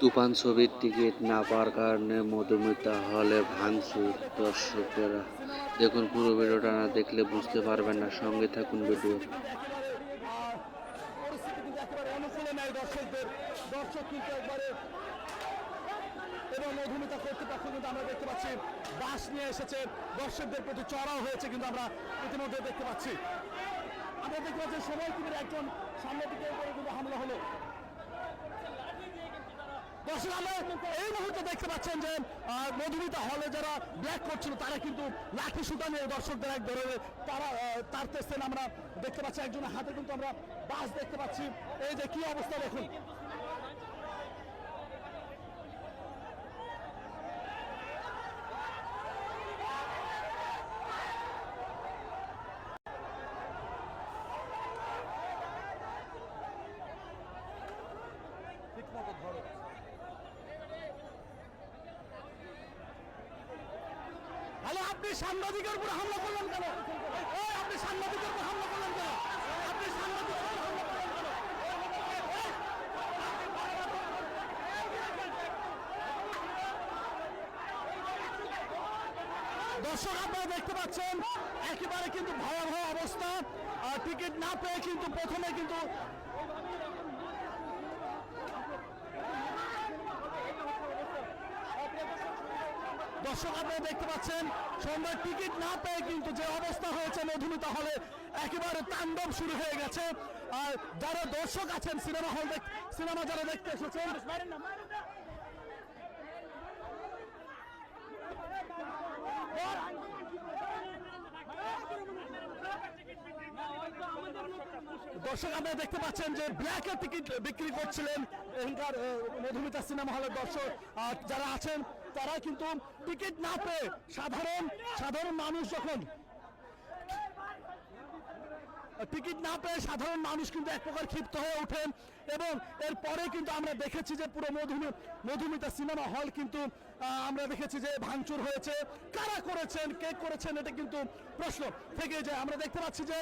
তুফান ছবির টিকিট না পাওয়ার কারণে মধুমিতা হলে ভাঙচুর দর্শকেরা। দেখুন পুরো ভিডিওটা না দেখলে বুঝতে পারবেন না। সঙ্গে থাকুন ভিডিও। দর্শক এবং মধুমিতা কর্তৃপক্ষ কিন্তু আমরা দেখতে পাচ্ছি। বাস নিয়ে এসেছে, দর্শকদের প্রতি চড়াও হয়েছে কিন্তু আমরা ইতিমধ্যে দেখতে পাচ্ছি। আমরা দেখতে পাচ্ছি একজন সামনের দিকে হামলা হলো। দর্শক আমরা এই মুহূর্তে দেখতে পাচ্ছেন যে মধুমিতা হলে যারা ব্ল্যাক করছিল তারা কিন্তু লাঠি সুতা নিয়ে দর্শকদের এক ধরনের তারা আহ, তাড়তেছেন আমরা দেখতে পাচ্ছি। একজনের হাতে কিন্তু আমরা বাস দেখতে পাচ্ছি। এই যে কি অবস্থা দেখুন। ঠিকমতো ধরো। আপনি সাংবাদিকের উপর হামলা করলেন কেন? আপনি সাংবাদিকের উপর হামলা করলেন কেন? আপনি সাংবাদিকের উপর হামলা করলেন কেন? দর্শক, আপনারা দেখতে পাচ্ছেন, একেবারে কিন্তু ভয়াবহ অবস্থা। টিকিট না পেয়ে কিন্তু প্রথমে কিন্তু দর্শক আপনারা দেখতে পাচ্ছেন, সন্ধ্যার টিকিট না পেয়ে কিন্তু যে অবস্থা হয়েছে মধুমিতা হলে, একেবারে তাণ্ডব শুরু হয়ে গেছে। আর যারা দর্শক আছেন, সিনেমা হল দেখ সিনেমা যারা দেখতে এসেছেন, দর্শক আপনারা দেখতে পাচ্ছেন যে ব্ল্যাকের টিকিট বিক্রি করছিলেন এখানকার মধুমিতা সিনেমা হলের দর্শক। আর যারা আছেন তারা কিন্তু টিকিট না পেয়ে সাধারণ সাধারণ মানুষ যখন টিকিট না পেয়ে সাধারণ মানুষ কিন্তু এক প্রকার ক্ষিপ্ত হয়ে ওঠেন এবং এরপরে কিন্তু আমরা দেখেছি যে পুরো মধুমি, মধুমিতা সিনেমা হল কিন্তু আমরা দেখেছি যে ভাঙচুর হয়েছে। কারা করেছেন? কে করেছেন? এটা কিন্তু প্রশ্ন থেকে যায়। আমরা দেখতে পাচ্ছি যে